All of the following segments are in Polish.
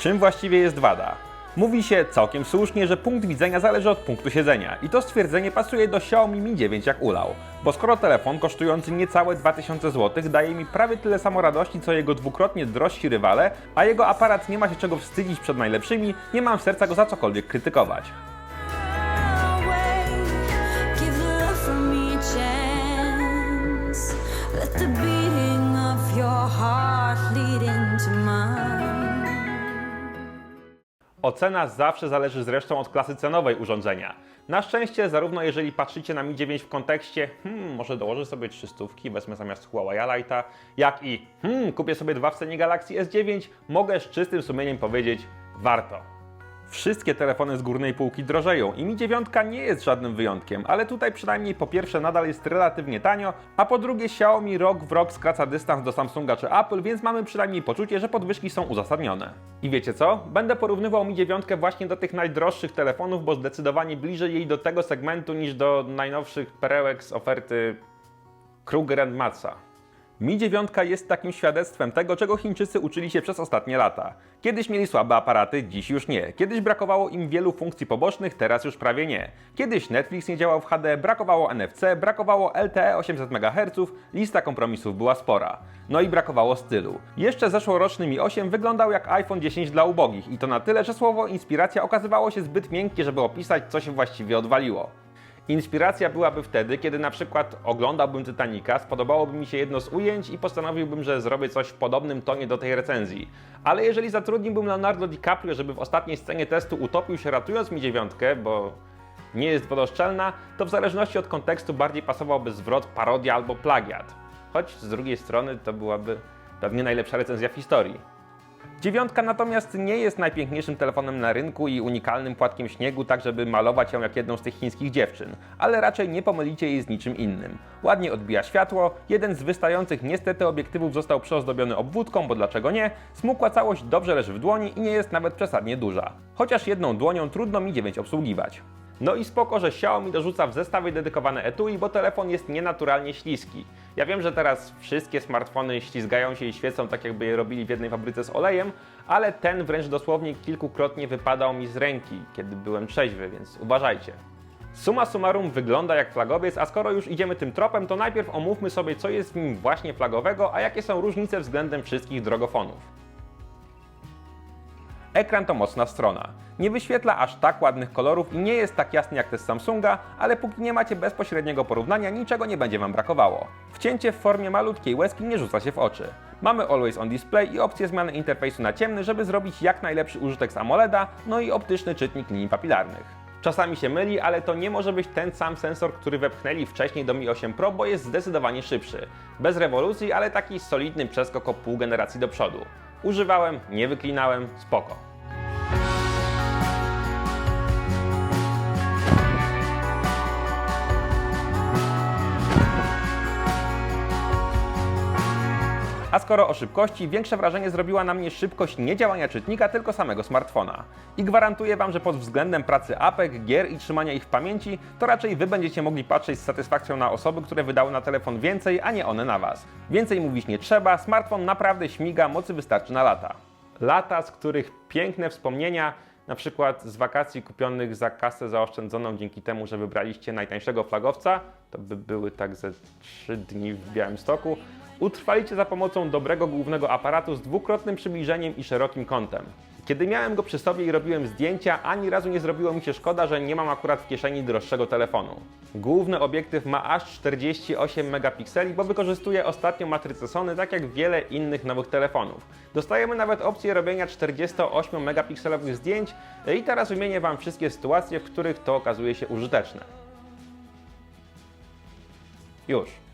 Czym właściwie jest wada? Mówi się całkiem słusznie, że punkt widzenia zależy od punktu siedzenia i to stwierdzenie pasuje do Xiaomi Mi 9 jak ulał. Bo skoro telefon kosztujący niecałe 2000 zł daje mi prawie tyle samo radości co jego dwukrotnie drożsi rywale, a jego aparat nie ma się czego wstydzić przed najlepszymi, nie mam serca go za cokolwiek krytykować. Ocena zawsze zależy zresztą od klasy cenowej urządzenia. Na szczęście, zarówno jeżeli patrzycie na Mi 9 w kontekście, hmm, może dołożę sobie 300, wezmę zamiast Huawei Lighta, jak i, hmm, kupię sobie dwa w cenie Galaxy S9, mogę z czystym sumieniem powiedzieć, warto. Wszystkie telefony z górnej półki drożeją i Mi 9 nie jest żadnym wyjątkiem, ale tutaj przynajmniej po pierwsze nadal jest relatywnie tanio, a po drugie Xiaomi rok w rok skraca dystans do Samsunga czy Apple, więc mamy przynajmniej poczucie, że podwyżki są uzasadnione. I wiecie co? Będę porównywał Mi 9 właśnie do tych najdroższych telefonów, bo zdecydowanie bliżej jej do tego segmentu niż do najnowszych perełek z oferty Kruger Matsa. Mi 9 jest takim świadectwem tego, czego Chińczycy uczyli się przez ostatnie lata. Kiedyś mieli słabe aparaty, dziś już nie. Kiedyś brakowało im wielu funkcji pobocznych, teraz już prawie nie. Kiedyś Netflix nie działał w HD, brakowało NFC, brakowało LTE 800 MHz, lista kompromisów była spora. No i brakowało stylu. Jeszcze zeszłoroczny Mi 8 wyglądał jak iPhone 10 dla ubogich i to na tyle, że słowo inspiracja okazywało się zbyt miękkie, żeby opisać, co się właściwie odwaliło. Inspiracja byłaby wtedy, kiedy na przykład oglądałbym Titanica, spodobałoby mi się jedno z ujęć i postanowiłbym, że zrobię coś w podobnym tonie do tej recenzji. Ale jeżeli zatrudniłbym Leonardo DiCaprio, żeby w ostatniej scenie testu utopił się ratując mi dziewiątkę, bo nie jest wodoszczelna, to w zależności od kontekstu bardziej pasowałby zwrot parodia albo plagiat. Choć z drugiej strony to byłaby pewnie najlepsza recenzja w historii. Dziewiątka natomiast nie jest najpiękniejszym telefonem na rynku i unikalnym płatkiem śniegu, tak żeby malować ją jak jedną z tych chińskich dziewczyn, ale raczej nie pomylicie jej z niczym innym. Ładnie odbija światło, jeden z wystających niestety obiektywów został przyozdobiony obwódką, bo dlaczego nie, smukła całość dobrze leży w dłoni i nie jest nawet przesadnie duża. Chociaż jedną dłonią trudno mi 9 obsługiwać. No i spoko, że Xiaomi dorzuca w zestawie dedykowane etui, bo telefon jest nienaturalnie śliski. Ja wiem, że teraz wszystkie smartfony ślizgają się i świecą tak jakby je robili w jednej fabryce z olejem, ale ten wręcz dosłownie kilkukrotnie wypadał mi z ręki, kiedy byłem trzeźwy, więc uważajcie. Suma summarum wygląda jak flagowiec, a skoro już idziemy tym tropem, to najpierw omówmy sobie, co jest w nim właśnie flagowego, a jakie są różnice względem wszystkich drogofonów. Ekran to mocna strona. Nie wyświetla aż tak ładnych kolorów i nie jest tak jasny jak te z Samsunga, ale póki nie macie bezpośredniego porównania, niczego nie będzie Wam brakowało. Wcięcie w formie malutkiej łezki nie rzuca się w oczy. Mamy Always On Display i opcję zmiany interfejsu na ciemny, żeby zrobić jak najlepszy użytek z AMOLEDa, no i optyczny czytnik linii papilarnych. Czasami się myli, ale to nie może być ten sam sensor, który wepchnęli wcześniej do Mi 8 Pro, bo jest zdecydowanie szybszy. Bez rewolucji, ale taki solidny przeskok o pół generacji do przodu. Używałem, nie wyklinałem, spoko. A skoro o szybkości, większe wrażenie zrobiła na mnie szybkość nie działania czytnika, tylko samego smartfona. I gwarantuję Wam, że pod względem pracy apek, gier i trzymania ich w pamięci, to raczej Wy będziecie mogli patrzeć z satysfakcją na osoby, które wydały na telefon więcej, a nie one na Was. Więcej mówić nie trzeba, smartfon naprawdę śmiga, mocy wystarczy na lata. Lata, z których piękne wspomnienia, na przykład z wakacji kupionych za kasę zaoszczędzoną dzięki temu, że wybraliście najtańszego flagowca, to by były tak ze 3 dni w Białymstoku, utrwalicie za pomocą dobrego głównego aparatu z dwukrotnym przybliżeniem i szerokim kątem. Kiedy miałem go przy sobie i robiłem zdjęcia, ani razu nie zrobiło mi się szkoda, że nie mam akurat w kieszeni droższego telefonu. Główny obiektyw ma aż 48 megapikseli, bo wykorzystuje ostatnią matrycę Sony, tak jak wiele innych nowych telefonów. Dostajemy nawet opcję robienia 48 megapikselowych zdjęć i teraz wymienię Wam wszystkie sytuacje, w których to okazuje się użyteczne. Już.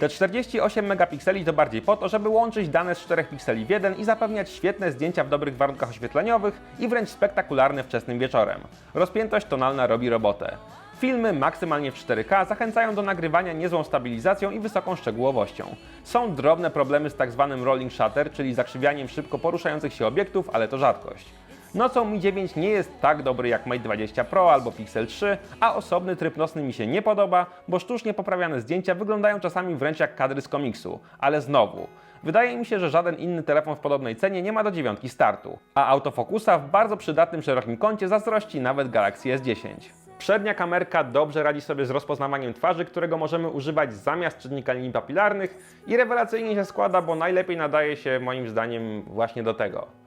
Te 48 megapikseli to bardziej po to, żeby łączyć dane z 4 pikseli w jeden i zapewniać świetne zdjęcia w dobrych warunkach oświetleniowych i wręcz spektakularne wczesnym wieczorem. Rozpiętość tonalna robi robotę. Filmy maksymalnie w 4K zachęcają do nagrywania niezłą stabilizacją i wysoką szczegółowością. Są drobne problemy z tak zwanym rolling shutter, czyli zakrzywianiem szybko poruszających się obiektów, ale to rzadkość. Nocą Mi 9 nie jest tak dobry jak Mate 20 Pro albo Pixel 3, a osobny tryb nocny mi się nie podoba, bo sztucznie poprawiane zdjęcia wyglądają czasami wręcz jak kadry z komiksu. Ale znowu, wydaje mi się, że żaden inny telefon w podobnej cenie nie ma do dziewiątki startu, a autofokusa w bardzo przydatnym szerokim kącie zazdrości nawet Galaxy S10. Przednia kamerka dobrze radzi sobie z rozpoznawaniem twarzy, którego możemy używać zamiast czynnika linii papilarnych i rewelacyjnie się składa, bo najlepiej nadaje się moim zdaniem właśnie do tego.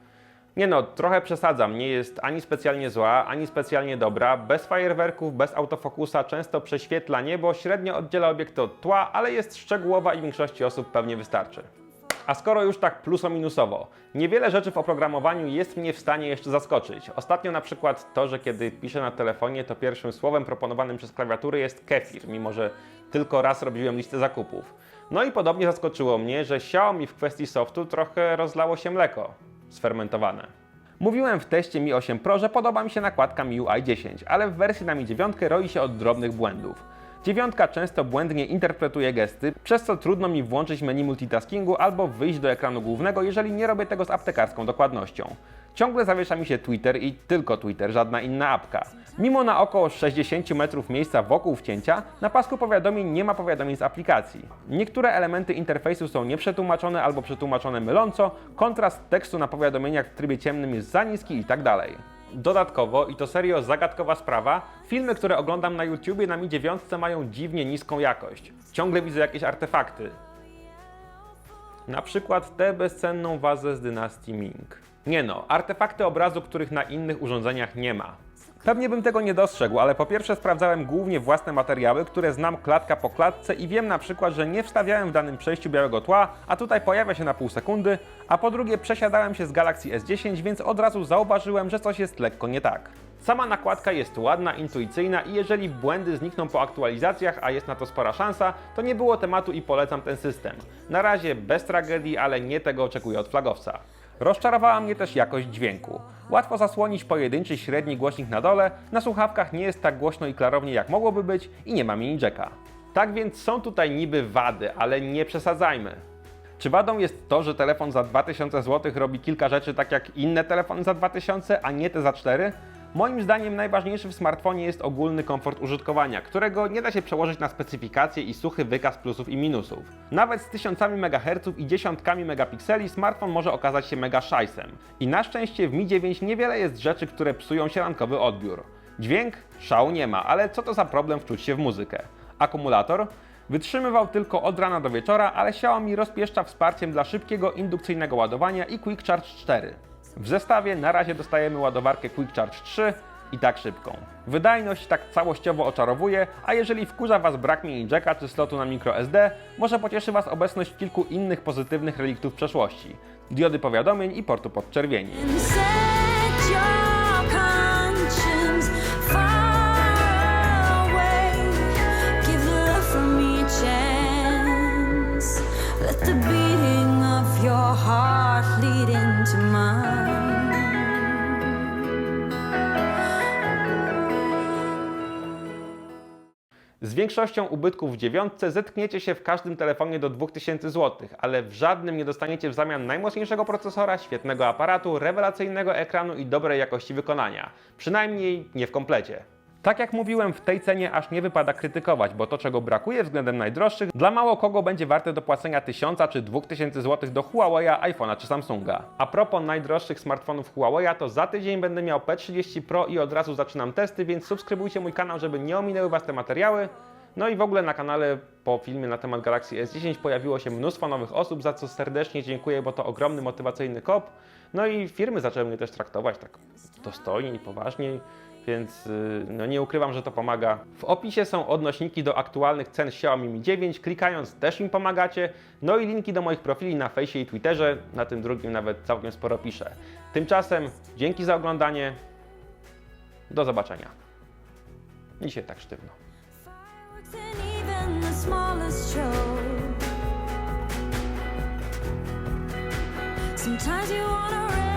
Nie no, trochę przesadzam, nie jest ani specjalnie zła, ani specjalnie dobra, bez fajerwerków, bez autofokusa, często prześwietla niebo, średnio oddziela obiekty od tła, ale jest szczegółowa i większości osób pewnie wystarczy. A skoro już tak pluso-minusowo, niewiele rzeczy w oprogramowaniu jest mnie w stanie jeszcze zaskoczyć. Ostatnio na przykład to, że kiedy piszę na telefonie, to pierwszym słowem proponowanym przez klawiatury jest kefir, mimo że tylko raz robiłem listę zakupów. No i podobnie zaskoczyło mnie, że Xiaomi w kwestii softu trochę rozlało się mleko sfermentowane. Mówiłem w teście Mi 8 Pro, że podoba mi się nakładka MIUI 10, ale w wersji na Mi 9 roi się od drobnych błędów. Dziewiątka często błędnie interpretuje gesty, przez co trudno mi włączyć menu multitaskingu albo wyjść do ekranu głównego, jeżeli nie robię tego z aptekarską dokładnością. Ciągle zawiesza mi się Twitter i tylko Twitter, żadna inna apka. Mimo na około 60 metrów miejsca wokół wcięcia, na pasku powiadomień nie ma powiadomień z aplikacji. Niektóre elementy interfejsu są nieprzetłumaczone albo przetłumaczone myląco, kontrast tekstu na powiadomieniach w trybie ciemnym jest za niski i tak. Dodatkowo, i to serio zagadkowa sprawa, filmy, które oglądam na YouTubie na Mi 9 mają dziwnie niską jakość. Ciągle widzę jakieś artefakty. Na przykład tę bezcenną wazę z dynastii Ming. Nie no, artefakty obrazu, których na innych urządzeniach nie ma. Pewnie bym tego nie dostrzegł, ale po pierwsze sprawdzałem głównie własne materiały, które znam klatka po klatce i wiem na przykład, że nie wstawiałem w danym przejściu białego tła, a tutaj pojawia się na pół sekundy, a po drugie przesiadałem się z Galaxy S10, więc od razu zauważyłem, że coś jest lekko nie tak. Sama nakładka jest ładna, intuicyjna i jeżeli błędy znikną po aktualizacjach, a jest na to spora szansa, to nie było tematu i polecam ten system. Na razie bez tragedii, ale nie tego oczekuję od flagowca. Rozczarowała mnie też jakość dźwięku. Łatwo zasłonić pojedynczy średni głośnik na dole, na słuchawkach nie jest tak głośno i klarownie jak mogłoby być i nie ma mini jacka. Tak więc są tutaj niby wady, ale nie przesadzajmy. Czy wadą jest to, że telefon za 2000 zł robi kilka rzeczy tak jak inne telefony za 2000, a nie te za 4? Moim zdaniem najważniejszy w smartfonie jest ogólny komfort użytkowania, którego nie da się przełożyć na specyfikacje i suchy wykaz plusów i minusów. Nawet z tysiącami megaherców i dziesiątkami megapikseli smartfon może okazać się mega szajsem. I na szczęście w Mi 9 niewiele jest rzeczy, które psują sielankowy odbiór. Dźwięk? Szału nie ma, ale co to za problem wczuć się w muzykę? Akumulator? Wytrzymywał tylko od rana do wieczora, ale Xiaomi rozpieszcza wsparciem dla szybkiego indukcyjnego ładowania i Quick Charge 4. W zestawie na razie dostajemy ładowarkę Quick Charge 3 i tak szybką. Wydajność tak całościowo oczarowuje, a jeżeli wkurza Was brak mini jacka czy slotu na microSD, może pocieszy Was obecność kilku innych pozytywnych reliktów przeszłości. Diody powiadomień i portu podczerwieni. Z większością ubytków w dziewiątce zetkniecie się w każdym telefonie do 2000 zł, ale w żadnym nie dostaniecie w zamian najmocniejszego procesora, świetnego aparatu, rewelacyjnego ekranu i dobrej jakości wykonania. Przynajmniej nie w komplecie. Tak jak mówiłem, w tej cenie aż nie wypada krytykować, bo to czego brakuje względem najdroższych, dla mało kogo będzie warte dopłacenia 1000 czy 2000 zł do Huawei'a, iPhone'a czy Samsunga. A propos najdroższych smartfonów Huawei'a, to za tydzień będę miał P30 Pro i od razu zaczynam testy, więc subskrybujcie mój kanał, żeby nie ominęły Was te materiały. No i w ogóle na kanale po filmie na temat Galaxy S10 pojawiło się mnóstwo nowych osób, za co serdecznie dziękuję, bo to ogromny motywacyjny kop. No i firmy zaczęły mnie też traktować tak dostojniej, poważniej, więc yy, no nie ukrywam, że to pomaga. W opisie są odnośniki do aktualnych cen Xiaomi Mi 9, klikając też im pomagacie. No i linki do moich profili na fejsie i Twitterze, na tym drugim nawet całkiem sporo piszę. Tymczasem dzięki za oglądanie, do zobaczenia. Dzisiaj tak sztywno. Sometimes you wanna